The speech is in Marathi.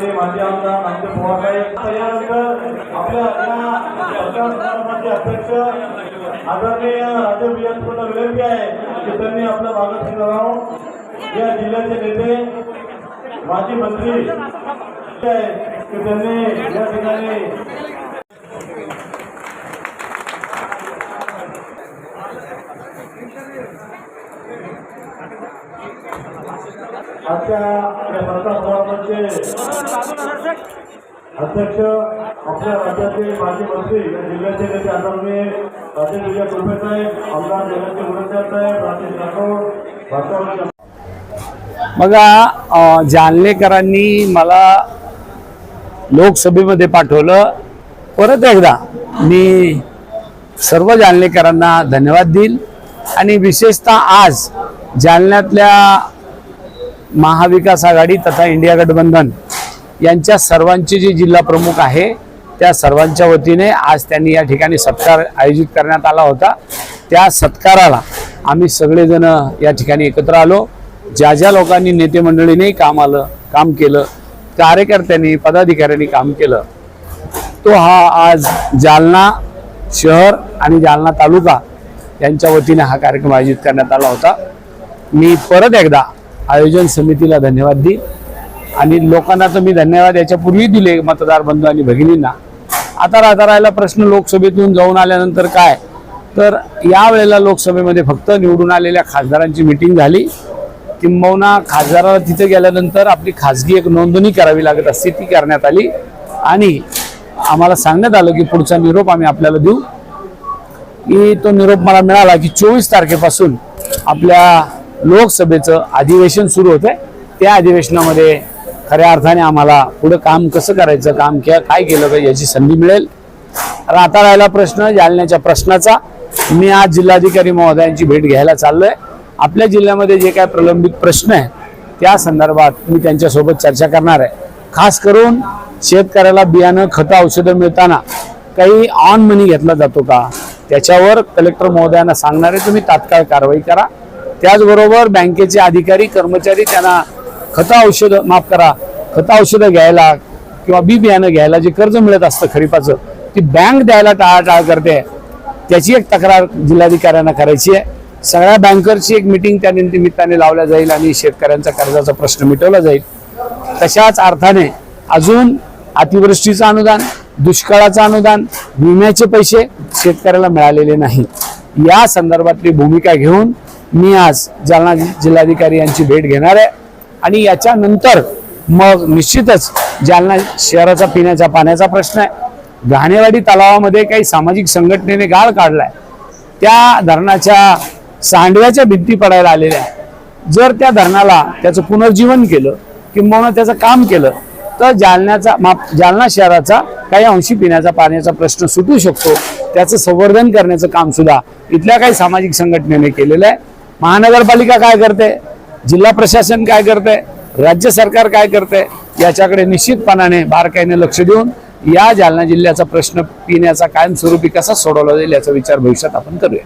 मंडळी माजी आमदार नाट्य पवारसाहेब साहेब आपल्या या अध्यक्ष आदरणीय राजे बियनपूर्ण विनंती आहे की त्यांनी आपलं भागात राहून. या जिल्ह्याचे नेते माजी मंत्री आहे की त्यांनी या ठिकाणी आजच्या या सरकार अध्यक्ष आपल्या राज्याचे माजी मंत्री या जिल्ह्याचे नेते आदरणीय राजे विजय कुलपे साहेब आमदार जयंती मुनंदर साहेब राजेश राठोड भास्कर बघा जालनेकरांनी मला लोकसभेमध्ये पाठवलं. परत एकदा मी सर्व जालनेकरांना धन्यवाद देईल. आणि विशेषतः आज जालन्यातल्या महाविकास आघाडी तथा इंडिया गठबंधन यांच्या सर्वांचे जे जिल्हा प्रमुख आहे त्या सर्वांच्या वतीने आज त्यांनी या ठिकाणी सत्कार आयोजित करण्यात आला होता. त्या सत्काराला आम्ही सगळेजण या ठिकाणी एकत्र आलो. ज्या ज्या लोकांनी नेते मंडळीने काम आलं काम केलं कार्यकर्त्यांनी पदाधिकाऱ्यांनी काम केलं तो हा आज जालना शहर आणि जालना तालुका यांच्या वतीने हा कार्यक्रम आयोजित करण्यात आला होता. मी परत एकदा आयोजन समितीला धन्यवाद देईन. आणि लोकांना तर मी धन्यवाद याच्यापूर्वी दिले मतदार बंधू आणि भगिनींना. आता राहता राहिला प्रश्न लोकसभेतून जाऊन आल्यानंतर काय? तर यावेळेला लोकसभेमध्ये फक्त निवडून आलेल्या खासदारांची मिटिंग झाली. किंबहुना खासदाराला तिथे गेल्यानंतर आपली खाजगी एक नोंदणी करावी लागत असते ती करण्यात आली. आणि आम्हाला सांगण्यात आलं की पुढचा निरोप आम्ही आपल्याला देऊ. की तो निरोप मला मिळाला की चोवीस तारखेपासून आपल्या लोकसभेचं अधिवेशन सुरू होतंय. त्या अधिवेशनामध्ये खऱ्या अर्थाने आम्हाला पुढं काम कसं करायचं काम किंवा काय केलं पाहिजे याची संधी मिळेल. आता राहिला प्रश्न जालन्याच्या प्रश्नाचा. मी आज जिल्हाधिकारी महोदयांची भेट घ्यायला चाललोय. आपल्या जिल्ह्यामध्ये जे काय प्रलंबित प्रश्न आहे त्या संदर्भात मी त्यांच्यासोबत चर्चा करणार आहे. खास करून शेतकऱ्याला बियाणं खतं औषधं मिळताना काही ऑन मनी घेतला जातो का? त्याच्यावर कलेक्टर महोदयांना सांगणारे तुम्ही तात्काळ कारवाई करा. त्याचबरोबर बँकेचे अधिकारी कर्मचारी त्यांना खतं औषधं माफ करा खतं औषधं घ्यायला किंवा बी बियाणं घ्यायला जे कर्ज मिळत असतं खरीपाचं ती बँक द्यायला टाळाटाळ करते. त्याची एक तक्रार जिल्हाधिकाऱ्यांना करायची आहे. सगळ्या बँकरची एक मिटिंग त्या निमित्ताने लावल्या जाईल आणि शेतकऱ्यांचा कर्जाचा प्रश्न मिटवला जाईल. तशाच अर्थाने अजून अतिवृष्टीचं अनुदान दुष्काळाचं अनुदान विम्याचे पैसे शेतकऱ्याला मिळालेले नाही. या संदर्भातली भूमिका घेऊन मी आज जालना जिल्हाधिकारी यांची भेट घेणार आहे. आणि याच्यानंतर मग निश्चितच जालना शहराचा पिण्याच्या पाण्याचा प्रश्न आहे. घाणेवाडी तलावामध्ये काही सामाजिक संघटनेने गाळ काढलाय. त्या धरणाच्या सांडव्याच्या भिंती पडायला आलेल्या आहे जर त्या धरणाला त्याचं पुनर्जीवन केलं किंबहुना त्याचं काम केलं तर जालन्याचा माप जालना शहराचा काही अंशी पिण्याचा पाण्याचा प्रश्न सुटू शकतो. त्याचं संवर्धन करण्याचं काम सुद्धा इथल्या काही सामाजिक संघटनेने केलेलं आहे. महानगरपालिका काय करते? जिल्हा प्रशासन काय करते? राज्य सरकार काय करते? याच्याकडे निश्चितपणाने बारकाईने लक्ष देऊन या जालना जिल्ह्याचा प्रश्न पिण्याचा कायमस्वरूपी कसा सोडवला जाईल याचा विचार भविष्यात आपण करूया.